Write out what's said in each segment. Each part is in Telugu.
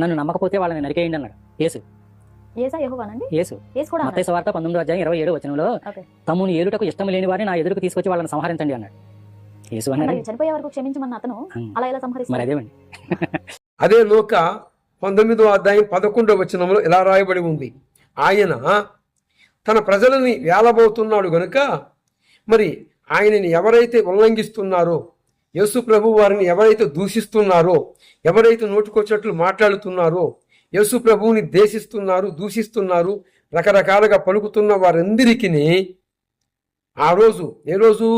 నన్ను నమ్మకపోతే వాళ్ళని నరికేయండి అన్నాడు. యేసు. ఏసా యెహోవానండి? యేసు. ఏసు కూడా మత్తయి వార్త పంతొమ్మిదో అధ్యాయం ఇరవై ఏడు వచనంలో. తమ్ముని ఏలుటకు ఇష్టం లేని వారిని నా ఎదురుకు తీసుకొచ్చి వాళ్ళని సంహరించండి అన్నాడు. యేసు అన్నాడు. మరి చనిపోయే వరకు క్షమించమన్న అతను హ్మ్. అలా ఎలా మరి సంహరిస్తారు అదేమండి? అదే లోక పంతొమ్మిదో అధ్యాయం పదకొండవ వచనంలో ఇలా రాయబడి ఉంది. ఆయన తన ప్రజలని వేలబోతున్నాడు గనుక మరి ఆయనని ఎవరైతే ఉల్లంఘిస్తున్నారో యేసు ప్రభు వారిని ఎవరైతే దూషిస్తున్నారో ఎవరైతే నోటుకొచ్చినట్లు మాట్లాడుతున్నారో యేసు ప్రభువుని దేశిస్తున్నారు దూషిస్తున్నారు రకరకాలుగా పలుకుతున్న వారందరికీ ఆ రోజు ఏ రోజు?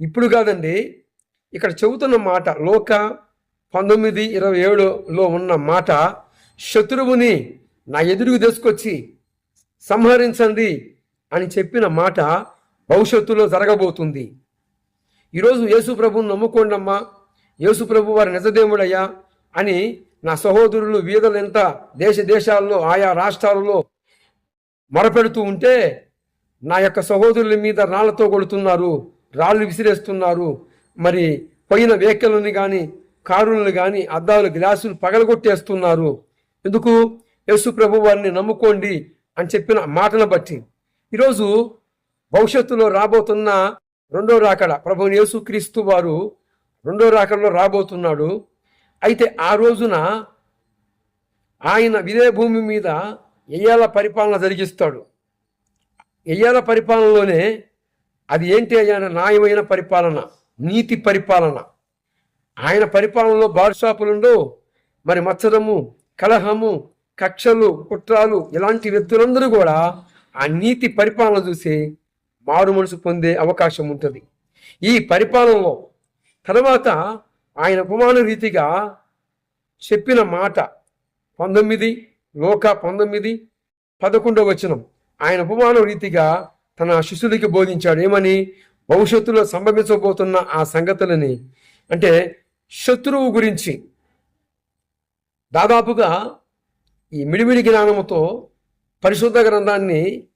ఇప్పుడు కాదండి. ఇక్కడ చెబుతున్న మాట లోక పంతొమ్మిది ఇరవై ఏడులో ఉన్న మాట శత్రువుని నా ఎదురుకు తీసుకొచ్చి సంహరించండి అని చెప్పిన మాట భవిష్యత్తులో జరగబోతుంది. ఈరోజు యేసు ప్రభువుని నమ్ముకోండమ్మా. యేసు ప్రభు వారి నిజదేవుడయ్యా అని నా సహోదరులు వీధలెంత దేశ దేశాల్లో ఆయా రాష్ట్రాలలో మొరపెడుతూ ఉంటే నా యొక్క సహోదరుల మీద రాళ్ళతో కొడుతున్నారు రాళ్ళు విసిరేస్తున్నారు. మరి పోయిన వెహికల్ని కానీ కారులను కానీ అద్దాలు గ్లాసులు పగలగొట్టేస్తున్నారు. ఎందుకు? యేసు ప్రభు వారిని నమ్ముకోండి అని చెప్పిన మాటను బట్టి. ఈరోజు భవిష్యత్తులో రాబోతున్న రెండో రాకడ ప్రభు యేసు క్రీస్తు వారు రెండో రాకడలో రాబోతున్నాడు. అయితే ఆ రోజున ఆయన విదే భూమి మీద ఎయ్యాల పరిపాలన జరిగిస్తాడు. ఎయ్యాల పరిపాలనలోనే అది ఏంటి అయ్యాన న్యాయమైన పరిపాలన నీతి పరిపాలన. ఆయన పరిపాలనలో బార్ షాపులుండో మరి మత్సరము కలహము కక్షలు కుట్రాలు ఇలాంటి వ్యక్తులందరూ కూడా ఆ నీతి పరిపాలన చూసి మారు మనసు పొందే అవకాశం ఉంటుంది. ఈ పరిపాలనలో తర్వాత ఆయన ఉపమాన రీతిగా చెప్పిన మాట పంతొమ్మిది లోక పంతొమ్మిది పదకొండవ వచనం. ఆయన ఉపమాన రీతిగా తన శిష్యులకి బోధించాడు. ఏమని? భవిష్యత్తులో సంభవించబోతున్న ఆ సంగతులని. అంటే శత్రువు గురించి. దాదాపుగా ఈ మిడిమిడి జ్ఞానముతో పరిశుద్ధ గ్రంథాన్ని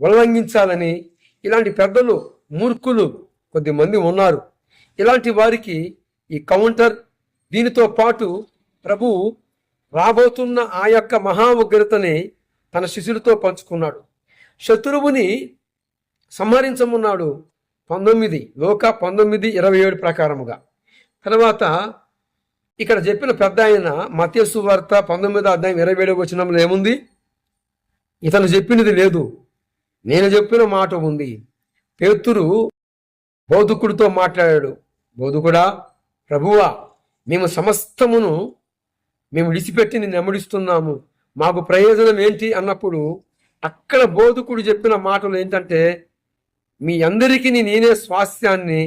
ఉల్లంఘించాలని ఇలాంటి పెద్దలు మూర్ఖులు కొద్దిమంది ఉన్నారు. ఇలాంటి వారికి ఈ కౌంటర్ దీనితో పాటు ప్రభు రాబోతున్న ఆ యొక్క మహా ఉగ్రతని తన శిష్యులతో పంచుకున్నాడు. శత్రువుని సంహరించమున్నాడు పంతొమ్మిది లోక పంతొమ్మిది ఇరవై ఏడు ప్రకారముగా. తర్వాత ఇక్కడ చెప్పిన పెద్ద ఆయన మత్యసు వార్త పంతొమ్మిదో అధ్యాయం ఇరవై ఏడు వచనంలో ఏముంది? ఇతను చెప్పినది లేదు. నేను చెప్పిన మాట ఉంది. పేతురు బోధుకుడితో మాట్లాడాడు. బోధుకుడా ప్రభువా మేము సమస్తమును మేము విడిచిపెట్టి నిన్ను నెమ్మడిస్తున్నాము మాకు ప్రయోజనం ఏంటి అన్నప్పుడు అక్కడ బోధకుడు చెప్పిన మాటలు ఏంటంటే మీ అందరికీ నేనే స్వాస్థ్యాన్ని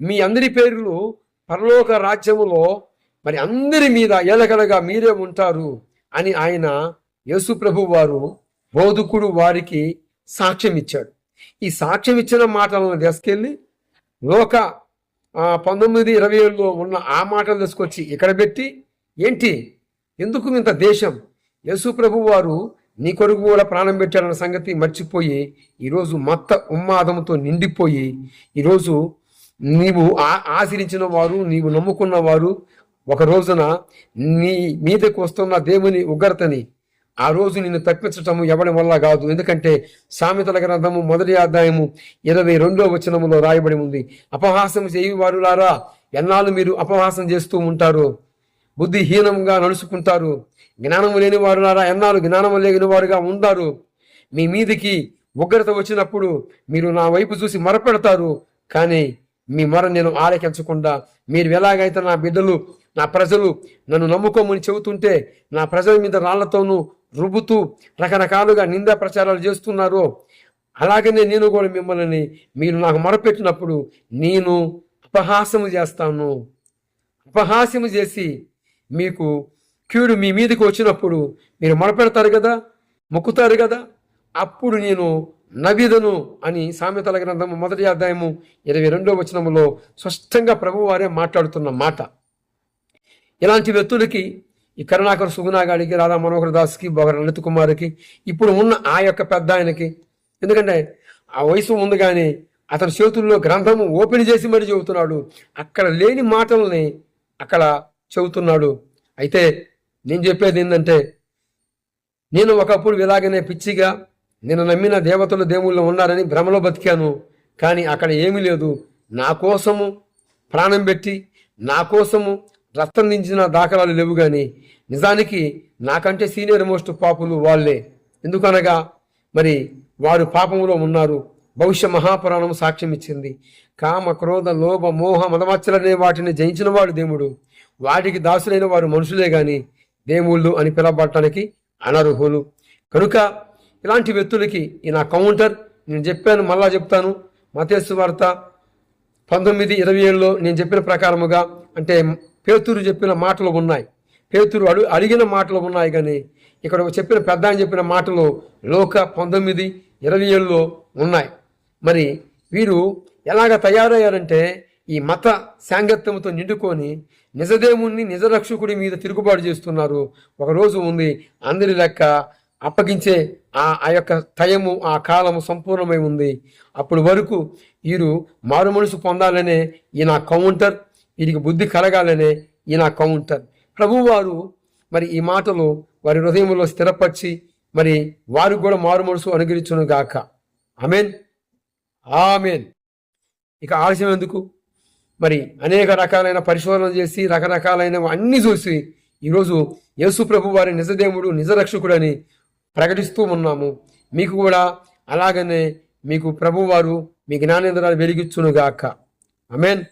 మీ అందరి పేర్లు పరలోక రాజ్యములో మరి అందరి మీద ఏలగలగా మీరే ఉంటారు అని ఆయన యేసు ప్రభు వారు బోధకుడు వారికి సాక్ష్యం ఇచ్చాడు. ఈ సాక్ష్యం ఇచ్చిన మాటలను తీసుకెళ్ళి లోక పంతొమ్మిది ఇరవై ఏడులో ఉన్న ఆ మాటలు తీసుకొచ్చి ఇక్కడ పెట్టి ఏంటి? ఎందుకు ఇంత దేశం? యేసు ప్రభు వారు నీ కొరకు కూడా ప్రాణం పెట్టాడన్న సంగతి మర్చిపోయి ఈరోజు మత్త ఉన్మాదంతో నిండిపోయి ఈరోజు నీవు ఆ వారు నీవు నమ్ముకున్న వారు ఒక రోజున నీ మీదకు వస్తున్న దేవుని ఉగ్రతని ఆ రోజు నిన్ను తప్పించటము ఎవడం వల్ల కాదు. ఎందుకంటే సామెతల గ్రంథము మొదటి అధ్యాయము ఇరవై రెండో వచనములో రాయబడి ఉంది. అపహాసం చేయి వారులారా ఎన్నాళ్ళు మీరు అపహాసం చేస్తూ ఉంటారు? బుద్ధిహీనంగా నడుచుకుంటారు. జ్ఞానము లేని వారులారా ఎన్నాళ్ళు జ్ఞానము లేని వారుగా ఉంటారు మీ మీదికి ఉగ్రత వచ్చినప్పుడు మీరు నా వైపు చూసి మొరపెడతారు. కానీ మీ మొర నేను ఆలకించకుండా మీరు ఎలాగైతే నా బిడ్డలు నా ప్రజలు నన్ను నమ్ముకోమని చెబుతుంటే నా ప్రజల మీద రాళ్ళతోనూ రుబ్బుతూ రకరకాలుగా నిందా ప్రచారాలు చేస్తున్నారో అలాగనే నేను కూడా మిమ్మల్ని మీరు నాకు మొరపెట్టినప్పుడు నేను అపహాసము చేస్తాను. అపహాస్యము చేసి మీకు కీడు మీ మీదకి వచ్చినప్పుడు మీరు మొరపెడతారు కదా మొక్కుతారు కదా అప్పుడు నేను నవిదను అని సామెతల గ్రంథము మొదటి అధ్యాయము ఇరవై రెండో వచనములో స్పష్టంగా ప్రభువారే మాట్లాడుతున్న మాట. ఇలాంటి వ్యక్తులకి ఈ కరుణాకర్ సుగుణాగాడికి రాధా మనోహర్ దాస్కి బొగర లలిత్ కుమార్కి ఇప్పుడు ఉన్న ఆ యొక్క పెద్ద ఆయనకి. ఎందుకంటే ఆ వయసు ఉంది కానీ అతని చేతుల్లో గ్రంథము ఓపెన్ చేసి మరి చెబుతున్నాడు. అక్కడ లేని మాటల్ని అక్కడ చెబుతున్నాడు. అయితే నేను చెప్పేది ఏంటంటే నేను ఒకప్పుడు ఇలాగనే పిచ్చిగా నేను నమ్మిన దేవతలు దేవుళ్ళు ఉన్నారని భ్రమలో బతికాను. కానీ అక్కడ ఏమీ లేదు. నా కోసము ప్రాణం పెట్టి నా కోసము రక్తం దించిన దాఖలాలు లేవు కానీ నిజానికి నాకంటే సీనియర్ మోస్ట్ పాపులు వాళ్ళే. ఎందుకనగా మరి వారు పాపంలో ఉన్నారు. భవిష్య మహాపురాణం సాక్ష్యం ఇచ్చింది. కామ క్రోధ లోభ మోహ మదమచ్చలనే వాటిని జయించిన వాడు దేవుడు. వాటికి దాసులైన వారు మనుషులే గాని దేవుళ్ళు అని పిలవబడటానికి అనర్హులు. కనుక ఇలాంటి వ్యక్తులకి ఈ నా కౌంటర్ నేను చెప్పాను మళ్ళా చెప్తాను. మతేసు వార్త పంతొమ్మిది ఇరవై ఏడులో నేను చెప్పిన ప్రకారముగా అంటే పేతురు చెప్పిన మాటలు ఉన్నాయి. పేతురు అడు అడిగిన మాటలు ఉన్నాయి కానీ ఇక్కడ చెప్పిన పెద్ద అని చెప్పిన మాటలు లోక పంతొమ్మిది ఇరవై ఏడులో ఉన్నాయి. మరి వీరు ఎలాగ తయారయ్యారంటే ఈ మత సాంగత్యంతో నిండుకొని నిజదేవుణ్ణి నిజరక్షకుడి మీద తిరుగుబాటు చేస్తున్నారు. ఒకరోజు ఉంది అందరి లెక్క అప్పగించే ఆ ఆ యొక్క టయము ఆ కాలము సంపూర్ణమై ఉంది. అప్పటి వరకు వీరు మారు మనసు పొందాలనే ఈయన కౌంటర్ వీరికి బుద్ధి కలగాలనే ఈయన కౌంటర్. ప్రభువారు మరి ఈ మాటలు వారి హృదయంలో స్థిరపరిచి మరి వారు కూడా మారు మనసు అనుగ్రహించును గాక. ఆమెన్. ఆమెన్. ఇక ఆలస్యం ఎందుకు? మరి అనేక రకాలైన పరిశోధనలు చేసి రకరకాలైన అన్నీ చూసి ఈరోజు యేసు ప్రభు వారి నిజదేవుడు అని ప్రకటిస్తూ ఉన్నాము. మీకు కూడా అలాగనే మీకు ప్రభువారు మీ జ్ఞానేంద్రాలు వెలిగించునుగాక అమెన్